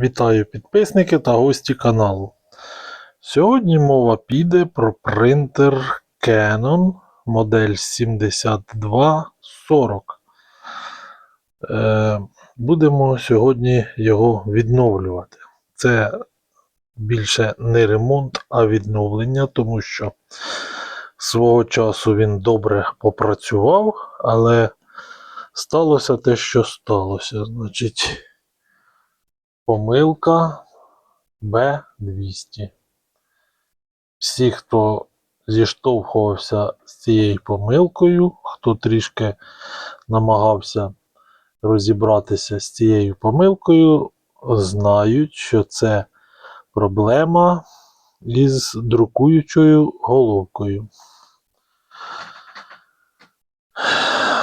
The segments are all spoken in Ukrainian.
Вітаю підписники та гості каналу. Сьогодні мова піде про принтер Canon модель 7240. Е, будемо сьогодні його відновлювати. Це більше не ремонт, а відновлення, тому що свого часу він добре попрацював, але сталося те, що сталося. Значить. Помилка Б200. Всі, хто зіштовхувався з цією помилкою, хто трішки намагався розібратися з цією помилкою, знають, що це проблема із друкуючою головкою.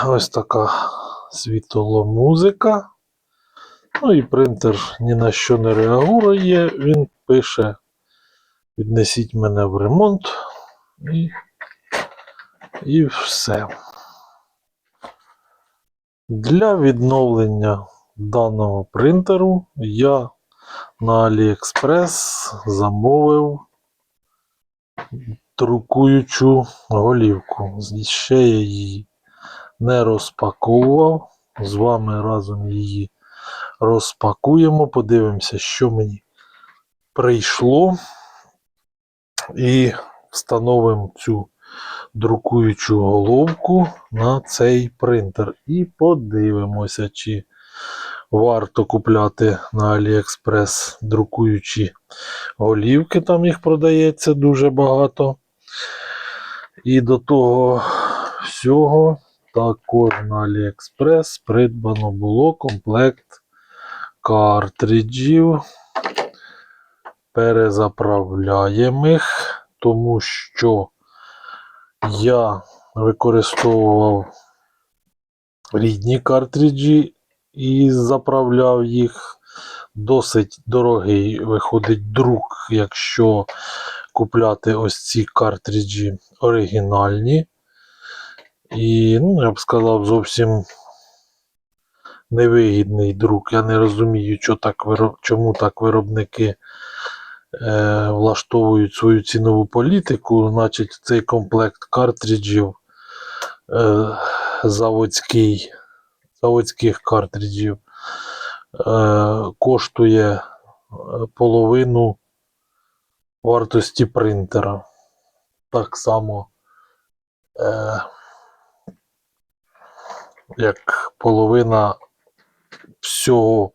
Ось така світломузика. Ну і принтер ні на що не реагує, він пише: віднесіть мене в ремонт і, і все. Для відновлення даного принтеру я на AliExpress замовив друкуючу голівку. Ще я її не розпаковував. З вами разом її розпакуємо, подивимося, що мені прийшло. І встановимо цю друкуючу головку на цей принтер. І подивимося, чи варто купляти на AliExpress друкуючі голівки. Там їх продається дуже багато. І до того всього також на AliExpress придбано було комплект картриджів перезаправляємих, тому що я використовував рідні картриджі і заправляв їх. Досить дорогий виходить друк, якщо купляти ось ці картриджі оригінальні. І, ну, я б сказав, зовсім невигідний друк. Я не розумію, чому так виробники е, влаштовують свою цінову політику. Значить, цей комплект картриджів е, заводський, заводських картриджів е, коштує е, половину вартості принтера. Так само. Е, як половина всього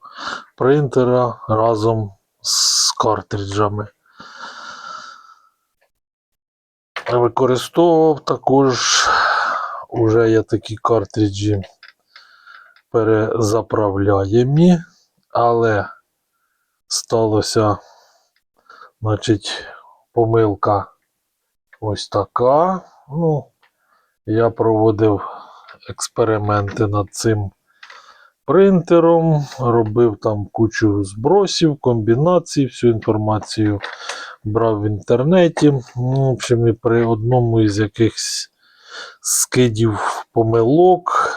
принтера разом з картриджами. Використовував також уже я такі картриджі перезаправляємі, але сталося, значить, помилка ось така. Ну, я проводив експерименти над цим принтером, робив там кучу збросів, комбінацій, всю інформацію брав в інтернеті. Ну, в общем, і при одному із якихось скидів помилок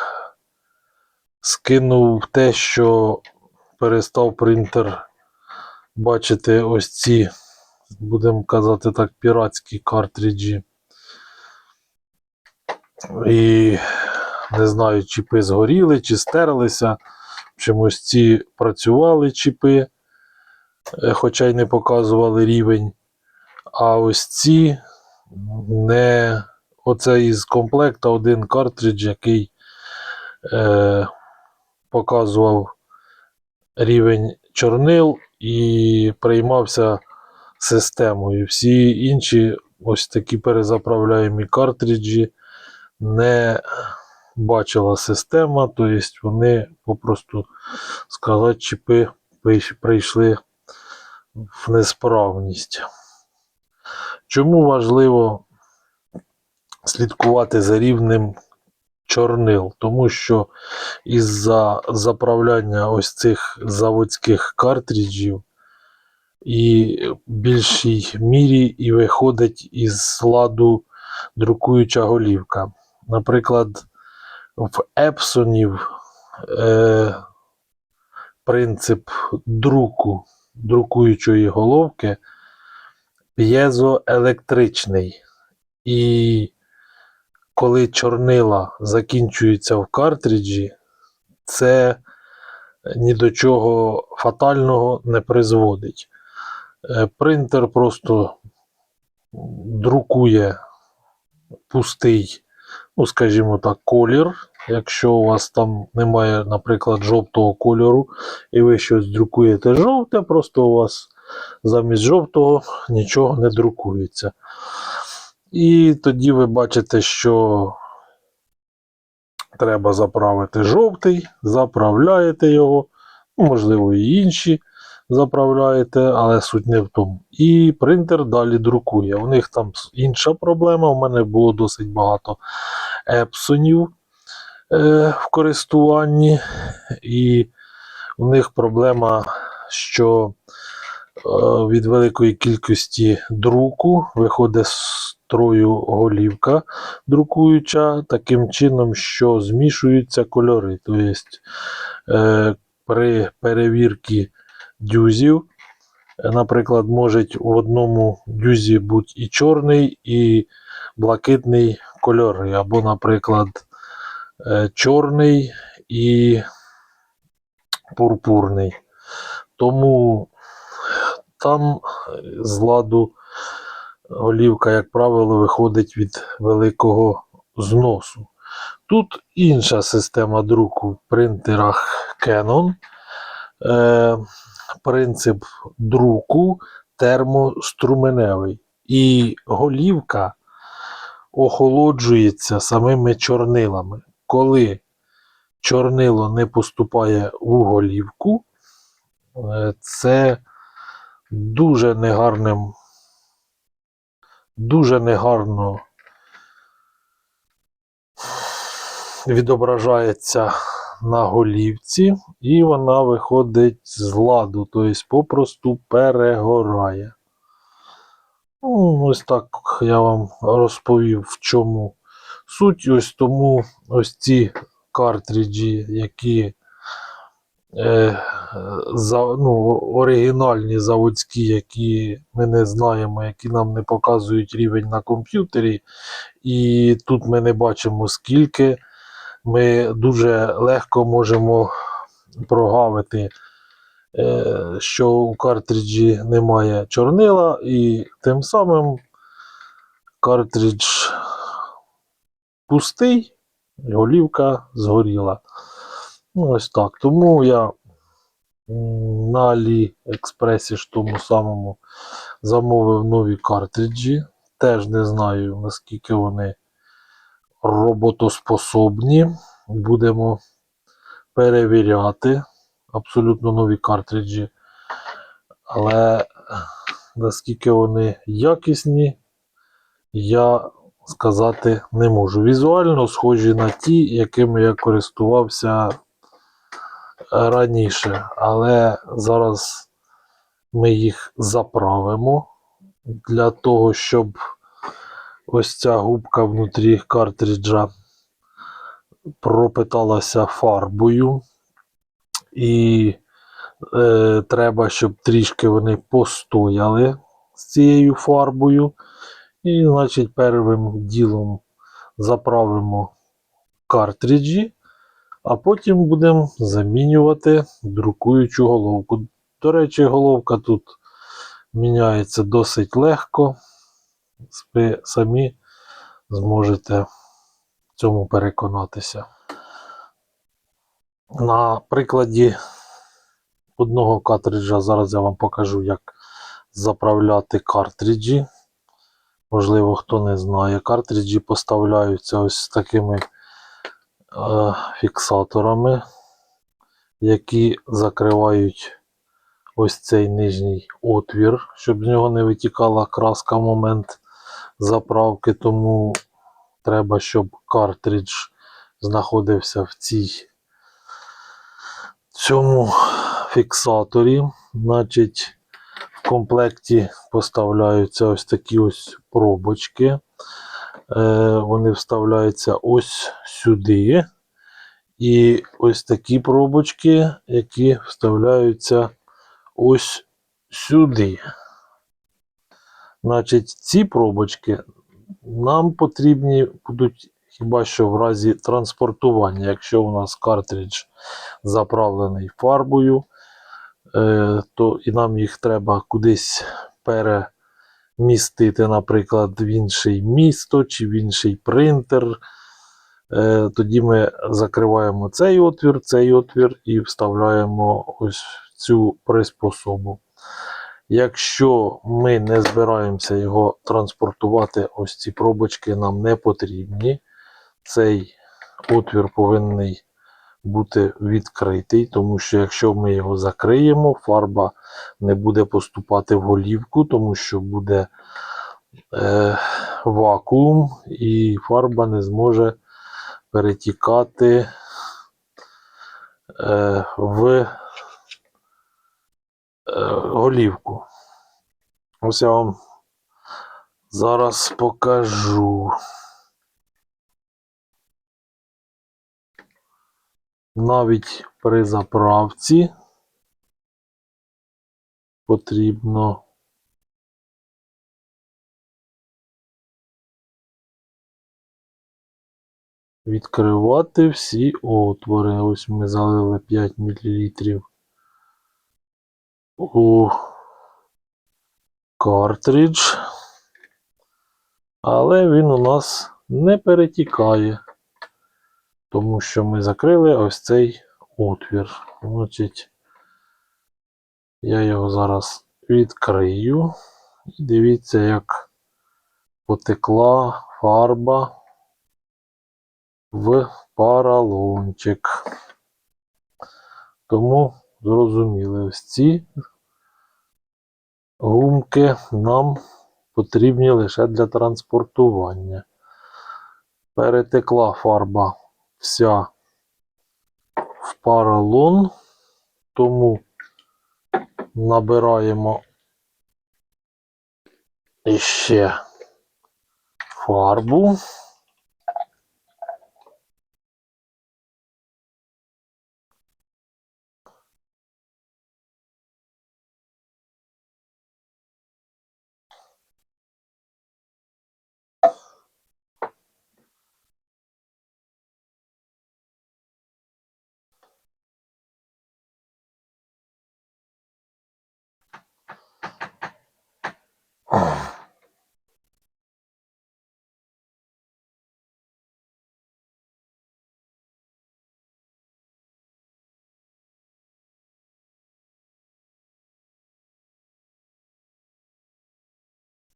скинув те, що перестав принтер бачити ось ці, будемо казати так, піратські картриджі. І не знаю, чіпи згоріли, чи стерлися. Чомусь ці працювали чіпи, е, хоча й не показували рівень. А ось ці не. Оце із комплекта один картридж, який е, показував рівень чорнил і приймався системою. Всі інші ось такі перезаправляємі картриджі не бачила система, тобто вони попросту сказати, чіпи прийшли в несправність. Чому важливо слідкувати за рівнем чорнил? Тому що із-за заправляння ось цих заводських картриджів і в більшій мірі і виходить із ладу друкуюча голівка. Наприклад, в Епсонів е, принцип друку друкуючої головки п'єзоелектричний. І коли чорнила закінчуються в картриджі, це ні до чого фатального не призводить. Е, Принтер просто друкує пустий, ну, скажімо так, колір. Якщо у вас там немає, наприклад, жовтого кольору, і ви щось друкуєте жовте, просто у вас замість жовтого нічого не друкується. І тоді ви бачите, що треба заправити жовтий, заправляєте його, ну, можливо, і інші заправляєте, але суть не в тому. І принтер далі друкує. У них там інша проблема. У мене було досить багато епсонів в користуванні, і у них проблема, що е, від великої кількості друку виходить з строю голівка друкуюча таким чином, що змішуються кольори. Тобто е, при перевірці дюзів, е, наприклад, може в одному дюзі бути і чорний, і блакитний кольори, або, наприклад, е, чорний і пурпурний. Тому там з ладу голівка, як правило, виходить від великого зносу. Тут інша система друку в принтерах Canon. Е, принцип друку термоструменевий. І голівка охолоджується самими чорнилами. Коли чорнило не поступає у голівку, е, це дуже негарним, дуже негарно відображається на голівці, і вона виходить з ладу, тобто попросту перегорає. Ну, ось так я вам розповів, в чому суть. Ось тому ось ці картриджі, які е, за, ну, оригінальні заводські, які ми не знаємо, які нам не показують рівень на комп'ютері. І тут ми не бачимо скільки. Ми дуже легко можемо прогавити, е, що у картриджі немає чорнила, і тим самим картридж пустий, голівка згоріла. Ну, ось так. Тому я на AliExpress ж тому самому замовив нові картриджі. Теж не знаю, наскільки вони роботоспособні. Будемо перевіряти абсолютно нові картриджі. Але наскільки вони якісні, я сказати не можу. Візуально схожі на ті, якими я користувався раніше. Але зараз ми їх заправимо для того, щоб ось ця губка внутрі картриджа пропиталася фарбою. І е, треба, щоб трішки вони постояли з цією фарбою. І, значить, первим ділом заправимо картриджі, а потім будемо замінювати друкуючу головку. До речі, головка тут міняється досить легко. Ви самі зможете в цьому переконатися. На прикладі одного картриджа зараз я вам покажу, як заправляти картриджі. Можливо, хто не знає. Картриджі поставляються ось з такими е, фіксаторами, які закривають ось цей нижній отвір, щоб з нього не витікала краска в момент заправки. Тому треба, щоб картридж знаходився в цій цьому фіксаторі. Значить, в комплекті поставляються ось такі ось пробочки. Е, Вони вставляються ось сюди. І ось такі пробочки, які вставляються ось сюди. Значить, ці пробочки нам потрібні будуть хіба що в разі транспортування, якщо у нас картридж заправлений фарбою, то і нам їх треба кудись перемістити, наприклад, в інше місто чи в інший принтер. Е, Тоді ми закриваємо цей отвір, цей отвір і вставляємо ось цю приспособу. Якщо ми не збираємося його транспортувати, ось ці пробочки нам не потрібні. Цей отвір повинен бути відкритий, тому що якщо ми його закриємо, фарба не буде поступати в голівку, тому що буде е, вакуум і фарба не зможе перетікати е, в е, голівку. Ось я вам зараз покажу. Навіть при заправці потрібно відкривати всі отвори. Ось ми залили 5 мл у картридж, але він у нас не перетікає, тому що ми закрили ось цей отвір. Значить, я його зараз відкрию. Дивіться, як потекла фарба в паралончик. Тому зрозуміли, ось ці гумки нам потрібні лише для транспортування. Перетекла фарба вся в паралон, тому набираємо іще фарбу.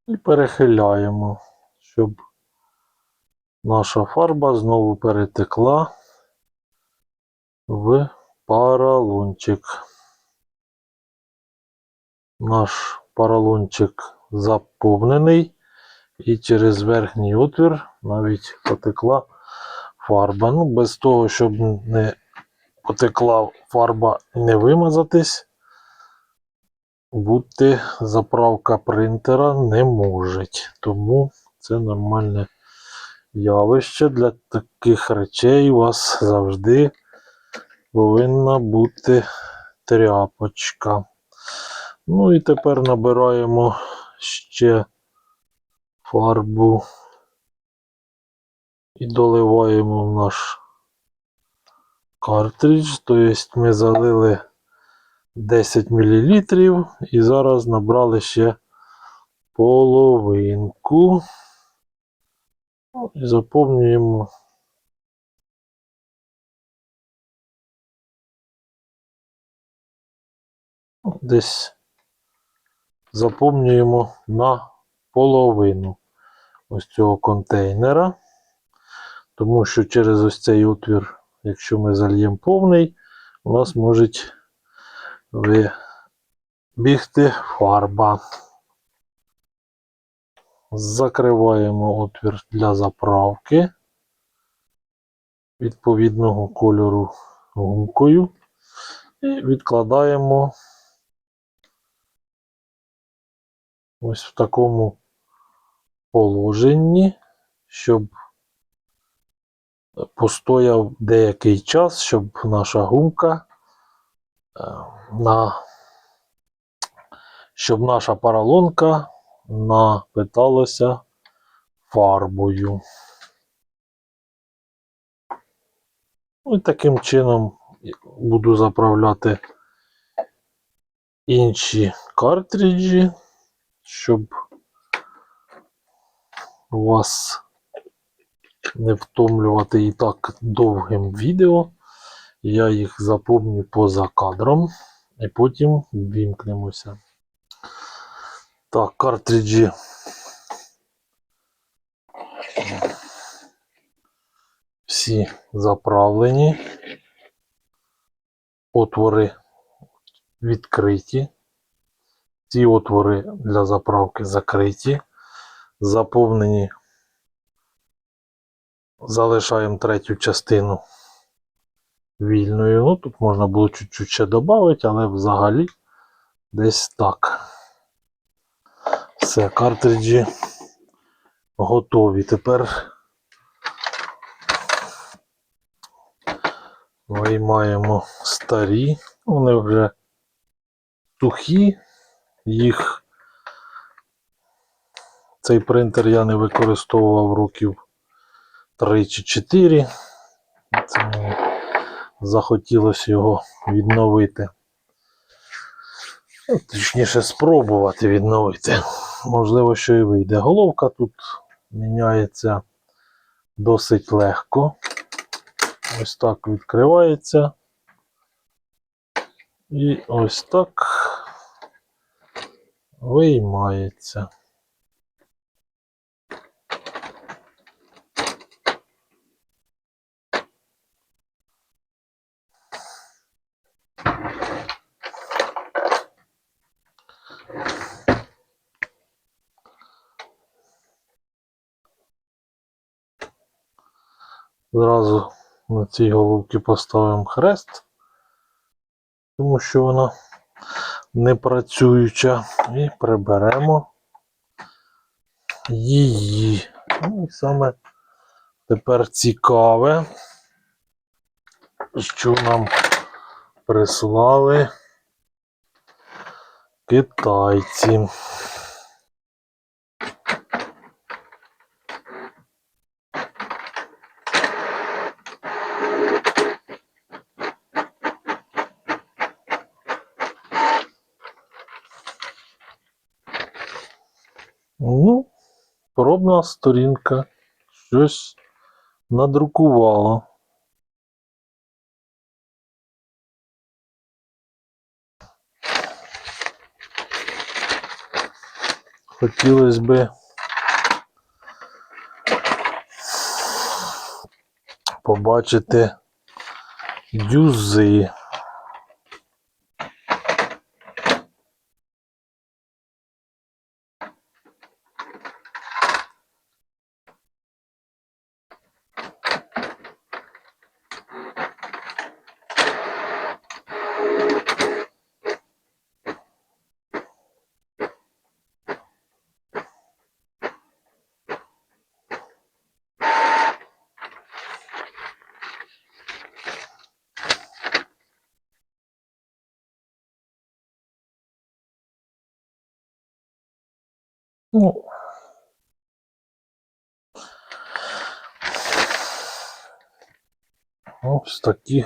І перехиляємо, щоб наша фарба знову перетекла в паралончик. Наш паралончик заповнений, і через верхній отвір навіть потекла фарба. Ну, без того, щоб не потекла фарба і не вимазатись, бути заправка принтера не може. Тому це нормальне явище. Для таких речей у вас завжди повинна бути тряпочка. Ну і тепер набираємо ще фарбу і доливаємо в наш картридж. Тобто ми залили 10 мл і зараз набрали ще половинку. Ну, І заповнюємо десь заповнюємо на половину ось цього контейнера. Тому що через ось цей отвір, якщо ми зальємо повний, у нас можуть вибігти фарба. Закриваємо отвір для заправки відповідного кольору гумкою і відкладаємо ось в такому положенні, щоб постояв деякий час, щоб наша гумка на щоб наша поролонка напиталася фарбою. Ну і таким чином буду заправляти інші картриджі, щоб вас не втомлювати і так довгим відео. Я їх запомню поза кадром і потім вімкнемося. Так, картриджі. Всі заправлені. Отвори відкриті. Ці отвори для заправки закриті. Заповнені. Залишаємо третю частину вільною. Ну, тут можна було чуть-чуть ще додати, але взагалі десь так. Все, картриджі готові. Тепер виймаємо старі. Вони вже сухі. Їх цей принтер я не використовував років 3 чи 4. Це захотілося його відновити. Ну, Точніше, спробувати відновити. Можливо, що і вийде. Головка тут міняється досить легко. Ось так відкривається. І ось так виймається. Зразу на цій головці поставимо хрест, тому що вона не працююча, і приберемо її. Ну і саме тепер цікаве, що нам прислали китайці. Ну, пробна сторінка. Щось надрукувало. Хотілося би побачити дюзи. Ну, ось такі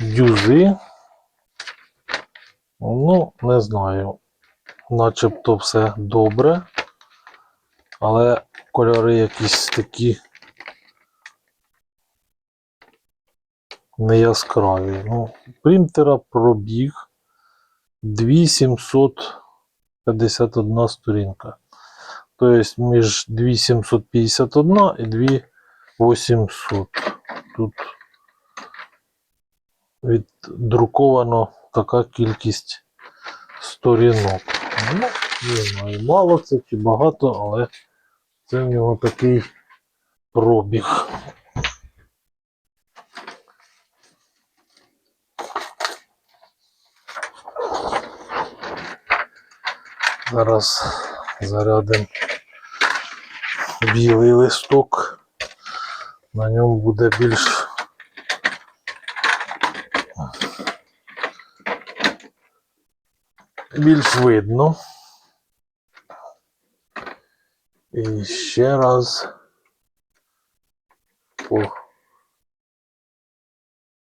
дюзи. Ну, не знаю. Начебто все добре. Але кольори якісь такі неяскраві. Ну, принтера пробіг 2751 сторінка. Тобто між 2751 і 2800. Тут віддруковано така кількість сторінок. Ну, не знаю, мало це чи багато, але це в нього такий пробіг. Зараз зарядимо білий листок. На ньому буде більш більш видно. І ще раз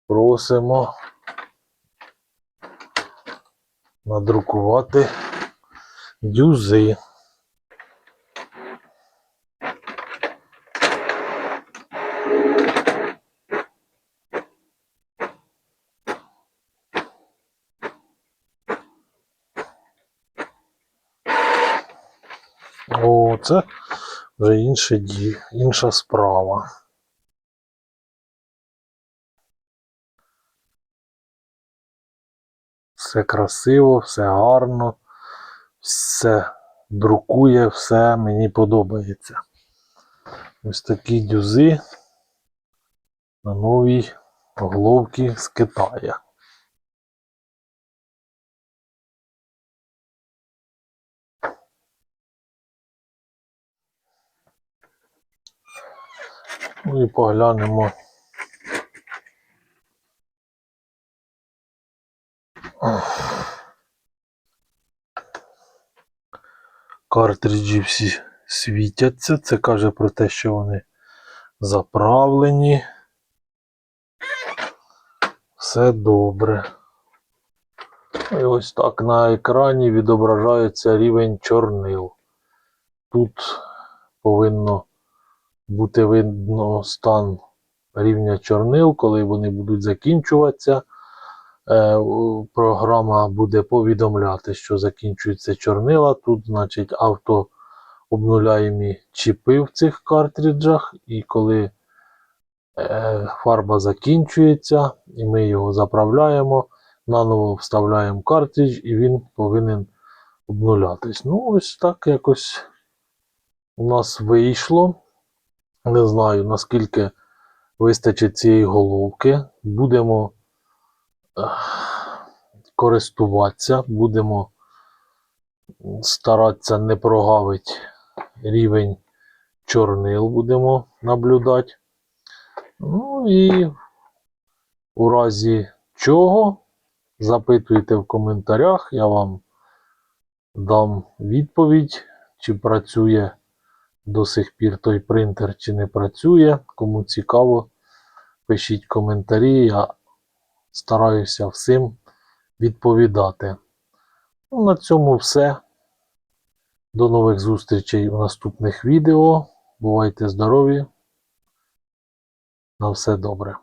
просимо надрукувати дюзи. О, це вже інше ді, інша справа. Все красиво, все гарно, все друкує, все мені подобається. Ось такі дюзи на новій головці з Китаю. Ну і поглянемо. Картриджі всі світяться. Це каже про те, що вони заправлені. Все добре. І ось так на екрані відображається рівень чорнил. Тут повинно бути видно стан рівня чорнил, коли вони будуть закінчуватися. Е, Програма буде повідомляти, що закінчуються чорнила. Тут, значить, авто обнуляємі чіпи в цих картриджах, і коли е, фарба закінчується, і ми його заправляємо, наново вставляємо картридж, і він повинен обнулятись. Ну, ось так якось у нас вийшло. Не знаю, наскільки вистачить цієї головки. Будемо користуватися, будемо старатися не прогавити рівень чорнил, будемо наблюдати. Ну і у разі чого запитуйте в коментарях, я вам дам відповідь, чи працює до сих пір той принтер, чи не працює. Кому цікаво, пишіть коментарі, я стараюся всім відповідати. Ну, на цьому все. До нових зустрічей у наступних відео. Бувайте здорові! На все добре.